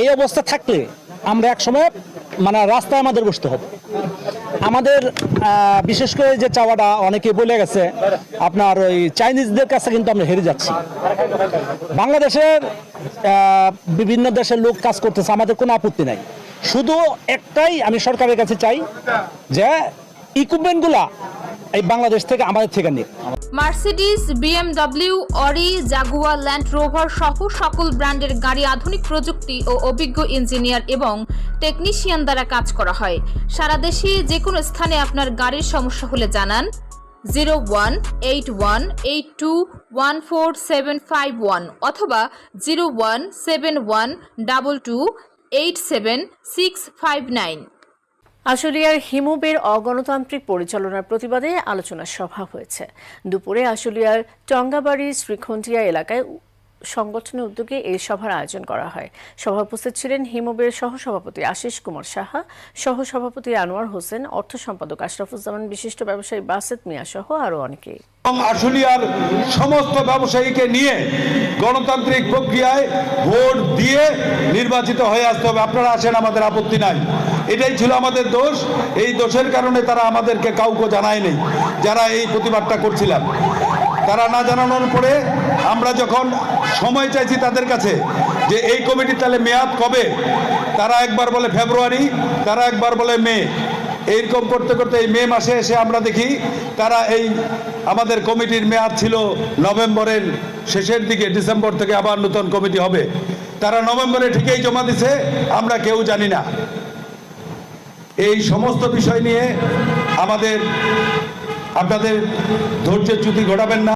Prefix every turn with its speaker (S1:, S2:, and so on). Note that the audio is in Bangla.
S1: এই অবস্থা থাকলে আমরা একসময় মানে রাস্তায় আমাদের বসতে হবে। আমাদের বিশেষ করে যে চাওয়াটা অনেকে বলে গেছে, আপনার ওই চাইনিজদের কাছে কিন্তু আমরা হেরে যাচ্ছি। বাংলাদেশের বিভিন্ন দেশের লোক কাজ করতেছে, আমাদের কোনো আপত্তি নাই। শুধু একটাই আমি সরকারের কাছে চাই যে ইকুইপমেন্টগুলা এই বাংলাদেশ থেকে আমাদের থেকে নিক
S2: Mercedes, BMW, Audi, Jaguar, Land Rover সহ সকল ব্র্যান্ডের গাড়ি আধুনিক প্রযুক্তি ও অভিজ্ঞ ইঞ্জিনিয়ার এবং টেকনিশিয়ান দ্বারা কাজ করা হয়। সারা দেশে যে কোনো স্থানে আপনার গাড়ির সমস্যা হলে জানান zero one eight one, eight two one four seven five one অথবা zero one seven one, double two eight seven six five nine.
S3: আশুলিয়ার হিমুবের অগণতান্ত্রিক পরিচালনার প্রতিবাদে আলোচনা সভা হয়েছে। দুপুরে আশুলিয়ার টঙ্গাবাড়ি শ্রীখন্ডিয়া এলাকায় সংগঠনের উদ্যোগে এই সভার আয়োজন করা হয়। সভা উপস্থিত ছিলেন হিমুবের সহসভাপতি আশিস কুমার সাহা, সহসভাপতি আনোয়ার হোসেন, অর্থ সম্পাদক আশরাফুজ্জামান, বিশিষ্ট ব্যবসায়ী বাসেত মিয়া সহ আরও অনেকেই।
S4: আশুলিয়ার সমস্ত ব্যবসায়ীকে নিয়ে গণতান্ত্রিক প্রক্রিয়ায় ভোট দিয়ে নির্বাচিত হয়ে আসতে হবে। আপনারা আসেন, আমাদের আপত্তি নাই। এটাই ছিল আমাদের দোষ। এই দোষের কারণে তারা আমাদেরকে কাউকে জানায়নি, যারা এই প্রতিবাদটা করছিলাম। তারা না জানানোর পরে আমরা যখন সময় চাইছি তাদের কাছে যে এই কমিটির তাহলে মেয়াদ কবে, তারা একবার বলে ফেব্রুয়ারি, তারা একবার বলে মে। এইরকম করতে করতে এই মে মাসে এসে আমরা দেখি তারা এই আমাদের কমিটির মেয়াদ ছিল নভেম্বরের শেষের দিকে, ডিসেম্বর থেকে আবার নতুন কমিটি হবে। তারা নভেম্বরে ঠিকই জমা দিছে, আমরা কেউ জানি না। এই সমস্ত বিষয় নিয়ে আমাদের আপনাদের ধৈর্যের চ্যুতি ঘটাবেন না।